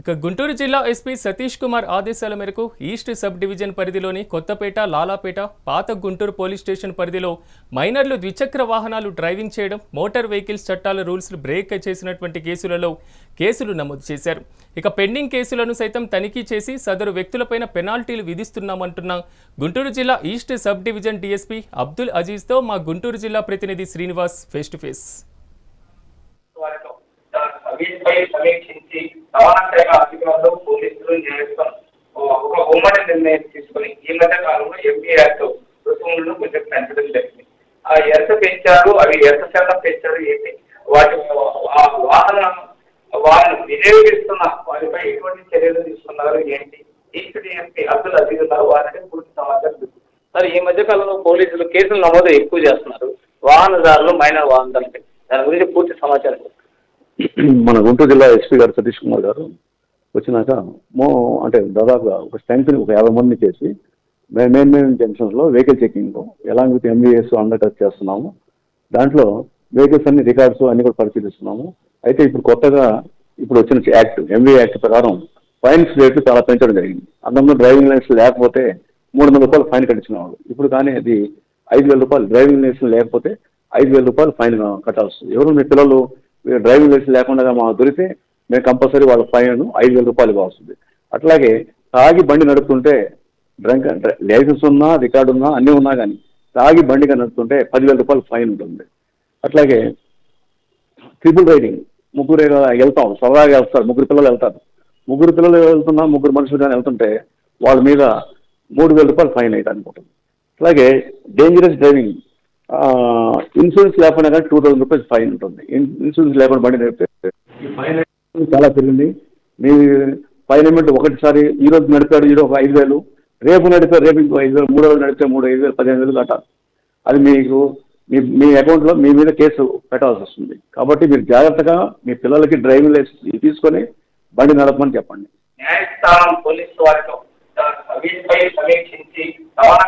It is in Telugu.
ఇక గుంటూరు జిల్లా ఎస్పీ సతీష్ కుమార్ ఆదేశాల మేరకు ఈస్ట్ సబ్ డివిజన్ పరిధిలోని కొత్తపేట లాలాపేట పాత గుంటూరు పోలీస్ స్టేషన్ పరిధిలో మైనర్లు ద్విచక్ర వాహనాలు డ్రైవింగ్ చేయడం మోటార్ వెహికల్స్ చట్టాల రూల్స్ బ్రేక్ చేసినటువంటి కేసులలో కేసులు నమోదు చేశారు. ఇక పెండింగ్ కేసులను సైతం తనిఖీ చేసి సదరు వ్యక్తులపైన పెనాల్టీలు విధిస్తున్నామంటున్న గుంటూరు జిల్లా east sub division DSP Abdul అజీజ్తో మా గుంటూరు జిల్లా ప్రతినిధి శ్రీనివాస్ ఫేస్ టు ఫేస్. పై సమీక్షించి రవాణా శాఖ అధికారులు పోలీసులు న్యాయస్థానం ఒక ఉమ్మడి నిర్ణయం తీసుకుని ఈ మధ్య కాలంలో ఎంపీ యాక్ట్ రుసుములను కొంచెం పెంచడం జరిగింది. ఆ ఎంత పెంచారు అవి ఎంత శాతం పెంచారు ఏంటి? వాటి ఆ వాహన వారిని వినియోగిస్తున్న వారిపై ఎటువంటి చర్యలు తీసుకున్నారు ఏంటి? ఈసీ ఎంపీ అబ్దుల్ అజీజ్ ఉన్నారు వారిని పూర్తి సమాచారం ఇస్తుంది. సార్ ఈ మధ్య కాలంలో పోలీసులు కేసులు నమోదు ఎక్కువ చేస్తున్నారు. వాహనదారులు మైనర్ వాహనదారులపై. దాని గురించి పూర్తి సమాచారం మన గుంటూరు జిల్లా ఎస్పీ గారు సతీష్ కుమార్ గారు వచ్చినాక మో అంటే దాదాపుగా ఒక స్ట్రెంగ్త్ ఒక యాభై మందిని చేసి main main జంక్షన్స్లో vehicle checking along with MBS under చేస్తున్నాము. దాంట్లో వెహికల్స్ అన్ని రికార్డ్స్ అన్ని కూడా పరిశీలిస్తున్నాము. అయితే ఇప్పుడు కొత్తగా ఇప్పుడు వచ్చిన యాక్ట్ ఎంబీ యాక్ట్ ప్రకారం ఫైన్స్ రేట్లు చాలా పెంచడం జరిగింది. అంతకుముందు డ్రైవింగ్ లైసెన్స్ లేకపోతే మూడు వందల రూపాయలు ఫైన్ కట్టించినవాడు ఇప్పుడు కానీ అది ఐదు వేల రూపాయలు డ్రైవింగ్ లైసెన్స్ లేకపోతే ఐదు వేల రూపాయలు ఫైన్ కట్టాల్సి ఎవరు మీ పిల్లలు డ్రైవింగ్ లైసెన్స్ లేకుండా మాకు దొరికితే మేము కంపల్సరీ వాళ్ళ ఫైన్ ఐదు వేల రూపాయలు ఇవ్వాల్సింది అట్లాగే తాగి బండి నడుపుతుంటే డ్రంక్ లైసెన్స్ ఉన్నా రికార్డు ఉన్నా అన్నీ ఉన్నా కానీ తాగి బండిగా నడుపుతుంటే పదివేల రూపాయలు ఫైన్ ఉంటుంది. అట్లాగే ట్రిపుల్ రైడింగ్ ముగ్గురు వెళ్తాం సరదాగా వెళ్తారు ముగ్గురు పిల్లలు వెళ్తారు. ముగ్గురు పిల్లలు వెళ్తున్నా ముగ్గురు మనుషులు కానీ వెళ్తుంటే వాళ్ళ మీద మూడు వేల రూపాయలు ఫైన్ అయితే అనుకుంటుంది అలాగే డేంజరస్ డ్రైవింగ్ ఇన్సూరెన్స్ లేకుండా కానీ టూ థౌసండ్ రూపీస్ ఫైన్ ఉంటుంది. ఇన్సూరెన్స్ లేకుండా బండి నడిపితే ఈ ఫైన్ చాలా పెరిగింది. మీ ఫైన్ అమౌంట్ ఒకటిసారి ఈ రోజు నడిపాడు ఈరోజు ఒక ఐదు వేలు. రేపు నడిపే రేపు ఇంకో ఐదు వేలు మూడో వేలు నడిపితే మూడు ఐదు వేలు పదిహేను వేలు కట్టాలి. అది మీకు మీ మీ అకౌంట్లో మీ మీద కేసు పెట్టాల్సి వస్తుంది. కాబట్టి మీరు జాగ్రత్తగా మీ పిల్లలకి డ్రైవింగ్ లైసెన్స్ తీసుకొని బండి నడపమని చెప్పండి. న్యాయస్థానం పోలీసు వారితో సమీక్షించి రవాణా